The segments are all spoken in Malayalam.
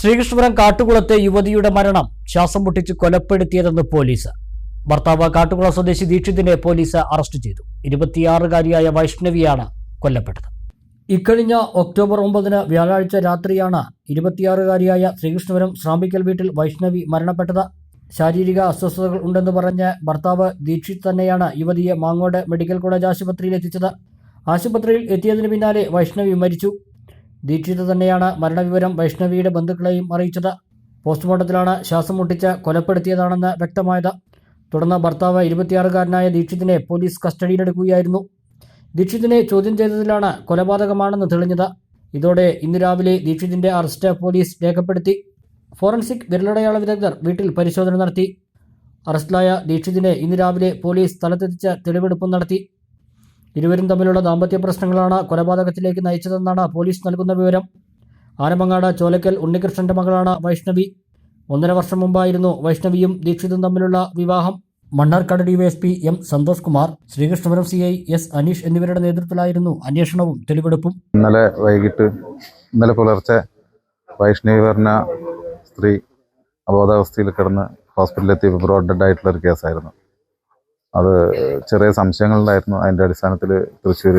ശ്രീകൃഷ്ണപുരം കാട്ടുകുളത്തെ യുവതിയുടെ മരണം. ശ്വാസം മുട്ടിച്ച് കൊലപ്പെടുത്തിയതെന്ന് പോലീസ്. ഭർത്താവ് കാട്ടുകുളം സ്വദേശി ദീക്ഷിതിനെ പോലീസ് അറസ്റ്റ് ചെയ്തു. ഇരുപത്തിയാറുകാരിയായ വൈഷ്ണവിയാണ് കൊല്ലപ്പെട്ടത്. ഇക്കഴിഞ്ഞ ഒക്ടോബർ ഒമ്പതിന് വ്യാഴാഴ്ച രാത്രിയാണ് ഇരുപത്തിയാറുകാരിയായ ശ്രീകൃഷ്ണപുരം ശ്രാമ്പിക്കൽ വീട്ടിൽ വൈഷ്ണവി മരണപ്പെട്ടത്. ശാരീരിക അസ്വസ്ഥതകൾ ഉണ്ടെന്ന് പറഞ്ഞ് ഭർത്താവ് ദീക്ഷിത് തന്നെയാണ് യുവതിയെ മാങ്ങോട് മെഡിക്കൽ കോളേജ് ആശുപത്രിയിൽ എത്തിച്ചത് ആശുപത്രിയിൽ എത്തിയതിനു പിന്നാലെ വൈഷ്ണവി മരിച്ചു. ദീക്ഷിത് തന്നെയാണ് മരണവിവരം വൈഷ്ണവിയുടെ ബന്ധുക്കളെയും അറിയിച്ചത്. പോസ്റ്റ്മോർട്ടത്തിലാണ് ശ്വാസം മുട്ടിച്ച് കൊലപ്പെടുത്തിയതാണെന്ന് വ്യക്തമായത്. തുടർന്ന് ഭർത്താവ് ഇരുപത്തിയാറുകാരനായ ദീക്ഷിതിനെ പോലീസ് കസ്റ്റഡിയിലെടുക്കുകയായിരുന്നു. ദീക്ഷിതിനെ ചോദ്യം ചെയ്തതിലാണ് കൊലപാതകമാണെന്ന് തെളിഞ്ഞത്. ഇതോടെ ഇന്ന് രാവിലെ ദീക്ഷിതിന്റെ അറസ്റ്റ് പോലീസ് രേഖപ്പെടുത്തി. ഫോറൻസിക് വിരലടയാള വിദഗ്ധർ വീട്ടിൽ പരിശോധന നടത്തി. അറസ്റ്റിലായ ദീക്ഷിതിനെ ഇന്ന് രാവിലെ പോലീസ് സ്ഥലത്തെത്തിച്ച് തെളിവെടുപ്പും നടത്തി. ഇരുവരും തമ്മിലുള്ള ദാമ്പത്യ പ്രശ്നങ്ങളാണ് കൊലപാതകത്തിലേക്ക് നയിച്ചതെന്നാണ് പോലീസ് നൽകുന്ന വിവരം. ആനമങ്ങാട് ചോലക്കൽ ഉണ്ണികൃഷ്ണന്റെ മകളാണ് വൈഷ്ണവി. ഒന്നര വർഷം മുമ്പായിരുന്നു വൈഷ്ണവിയും ദീക്ഷിതും തമ്മിലുള്ള വിവാഹം. Mannarkkad DYSP M Santhosh Kumar Sreekrishnapuram C I S Aneesh എന്നിവരുടെ നേതൃത്വത്തിലായിരുന്നു അന്വേഷണവും തെളിവെടുപ്പും. ഇന്നലെ വൈകിട്ട് ഇന്നലെ പുലർച്ചെ വൈഷ്ണവി പറഞ്ഞ സ്ത്രീ അബോധാവസ്ഥയിൽ കിടന്ന് ഹോസ്പിറ്റലിലെത്തിയപ്പോൾ ബ്രോഡ് ആയിട്ടുള്ള ഒരു കേസായിരുന്നു. അത് ചെറിയ സംശയങ്ങളുണ്ടായിരുന്നു. അതിന്റെ അടിസ്ഥാനത്തിൽ തൃശ്ശൂർ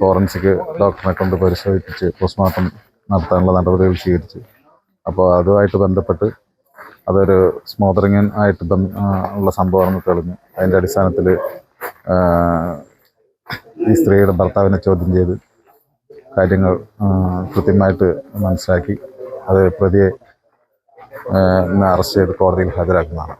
ഫോറൻസിക് ഡോക്ടറിനെ കൊണ്ട് പരിശോധിപ്പിച്ച് പോസ്റ്റ്മോർട്ടം നടത്താനുള്ള നടപടികൾ സ്വീകരിച്ചു. അപ്പോൾ അതുമായിട്ട് ബന്ധപ്പെട്ട് അതൊരു സ്മോദറിങ് ആയിട്ട് ഉള്ള സംഭവമാണെന്ന് തെളിഞ്ഞു. അതിന്റെ അടിസ്ഥാനത്തിൽ ഈ സ്ത്രീയുടെ ഭർത്താവിനെ ചോദ്യം ചെയ്ത് കാര്യങ്ങൾ കൃത്യമായിട്ട് മനസ്സിലാക്കി. അത് പ്രതിയെ അറസ്റ്റ് ചെയ്ത് കോടതിയിൽ ഹാജരാക്കുന്നതാണ്.